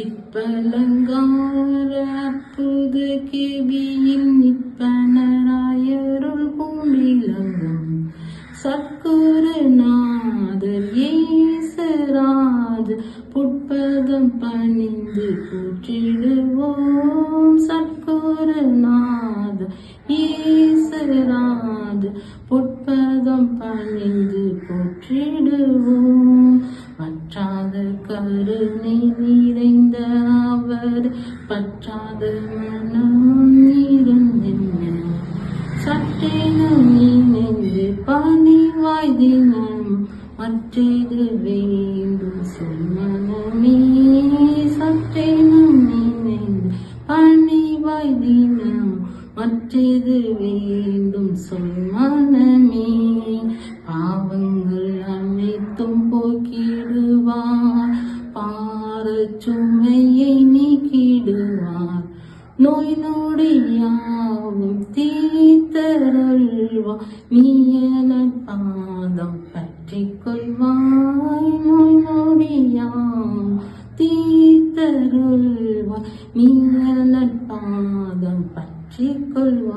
அப்பலங்கார அற்புத கேபியில் நிற்பனராயருள் பூமிலங்கம் சத்குருநாதர் ஏசராஜ் புட்பதம் பணிந்து போற்றிடுவோம் சத்குருநாதர் ஏசராஜ் புட்பதம் பணிந்து போற்றிடுவோம் கருணை நிறைந்த அவர் பற்றாத மனமும் நிறைந்தென்ன சற்றேனும் நினைந்து பணிவாய் தினம் மற்றது வேண்டும் சொல்மனமே சற்றேனும் நினைந்து பணிவாய் தினம் மற்றது வேண்டும் சொல்மனமே பாவங்கள் அனைத்தும் போக்கிடுவான். பாரச் சுமையை நீக்கிடுவார். நோய் நொடியாவும் தீத்தருள்வா நீயன பாதம் பற்றி கொள்வாய். நோய் நொடியாவும் தீத்தருள்வா நீயன பாதம் பற்றி கொள்வாய்.